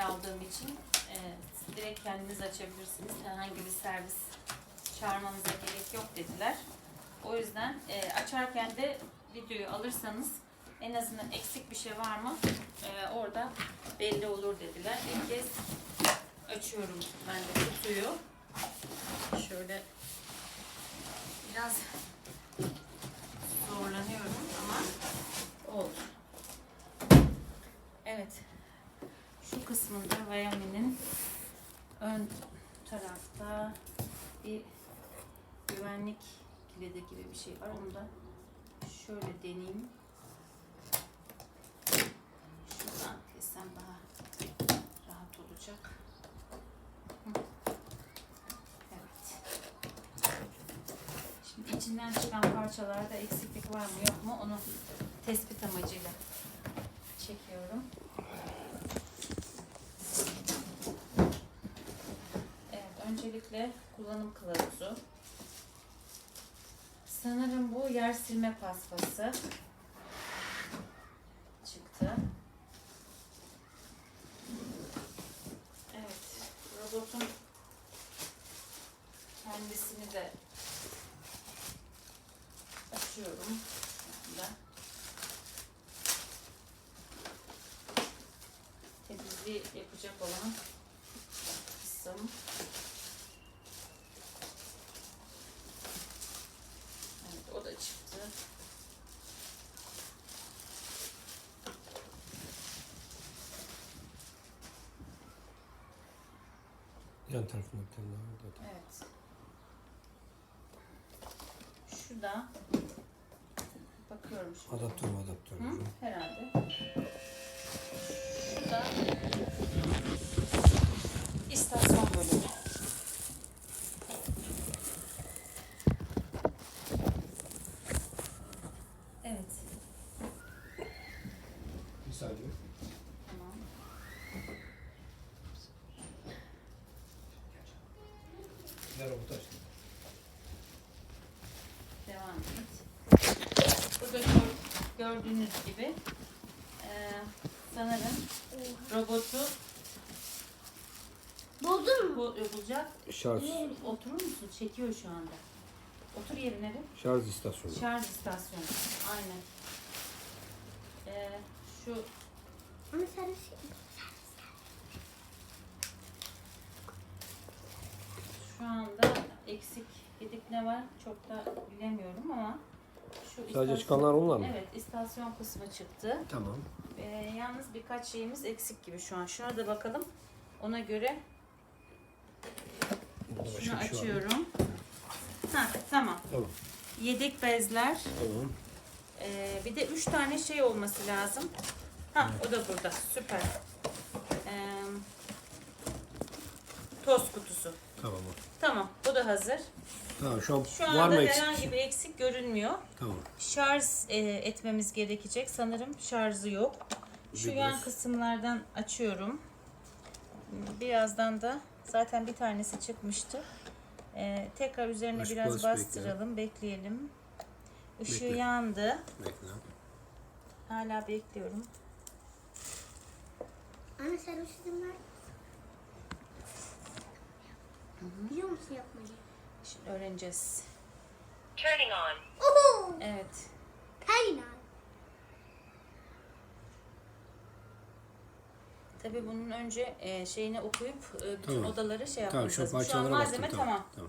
model aldığım için e, direkt kendiniz açabilirsiniz. Herhangi bir servis çağırmanıza gerek yok dediler. O yüzden e, açarken de videoyu alırsanız en azından eksik bir şey var mı e, orada belli olur dediler. İlk kez açıyorum ben de kutuyu. Şöyle biraz zorlanıyorum ama oldu. Evet. Şu kısmında Xiaomi'nin ön tarafta bir güvenlik kilidi gibi bir şey var. Onu da şöyle deneyeyim. Şuradan kessem daha rahat olacak. Evet. Şimdi içinden çıkan parçalarda eksiklik var mı yok mu onu tespit amacıyla çekiyorum. Öncelikle kullanım kılavuzu. Sanırım bu yer silme paspası çıktı. Evet, robotun kendisini de açıyorum. Temizliği yapacak olan kısım. Evet, o da çıktı. Yan tarafında bir tane daha var zaten. Evet. Şu da bakıyorum şu. Adaptör mü adaptör Hı? mü? Herhalde. Şu da istasyon bölümü. Evet. Bir saniye. Tamam. Ver robotu açtım. Devam et. Burada gör- gördüğünüz gibi eee, sanırım robotu Buldun mu? bu bulacak. Şarj, Oturur musun? Çekiyor şu anda. Otur yerine bir. şarj istasyonu. Şarj istasyonu. Aynen. Ee, şu Ama servis şu anda eksik yedik ne var çok da bilemiyorum şu Sadece çıkanlar onlar mı? Evet istasyon kısmı çıktı. Tamam. Ee, yalnız birkaç şeyimiz eksik gibi şu an. Şuna da bakalım. Ona göre başka şunu bir şey var mı? açıyorum. Ha tamam. Tamam. Yedek bezler. Tamam. Ee, bir de üç tane şey olması lazım. Ha o da burada. Süper. Ee, toz kutusu. Tamam. Tamam. Bu da hazır. Tamam şu an Şu var anda mı eksik? herhangi bir eksik görünmüyor. Tamam. Şarj e, etmemiz gerekecek. Sanırım şarjı yok. Şu yan kısımlardan açıyorum. Birazdan da zaten bir tanesi çıkmıştı. Ee, tekrar üzerine Işık biraz bas, bastıralım. Bekleyelim. Işığı Bekle. yandı. Bekle. Hala bekliyorum. Anne servis izin ver. Biliyor musun yapmayı? Şimdi öğreneceğiz. Turning on. Oho! Evet. Payna. Tabii bunun önce e, şeyini okuyup e, bütün Tamam. odaları şey Tamam yapmamız şu an parçalara malzeme bastım. tamam. Tamam.